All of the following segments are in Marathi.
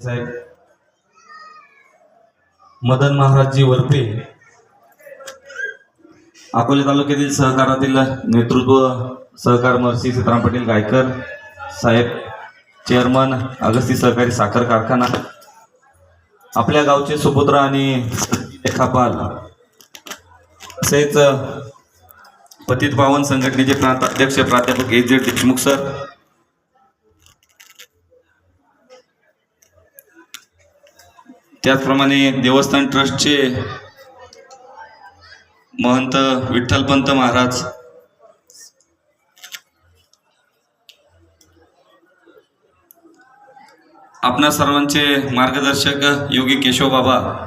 साहेब मदन महाराजजी वरपे अकोले तालुक्यातील सहकारातील नेतृत्व सहकार महर्षी सीताराम पाटील गायकर साहेब चेअरमन अगस्ती सहकारी साखर कारखाना आपल्या गावचे सुपुत्र आणि लेखापाल तसेच पतित पावन संघटनेचे प्रांत अध्यक्ष प्राध्यापक ए जे देशमुख सर त्याचप्रमाणे देवस्थान ट्रस्टचे महंत विठ्ठलपंत महाराज. आपणा सर्वांचे मार्गदर्शक योगी केशव बाबा.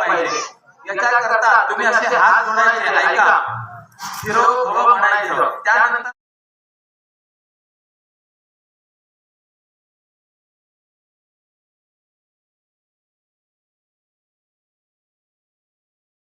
पाहिजे याच्याकरता तुम्ही असे हात जोडायचे ऐका. शिरो म्हणायचं. त्यानंतर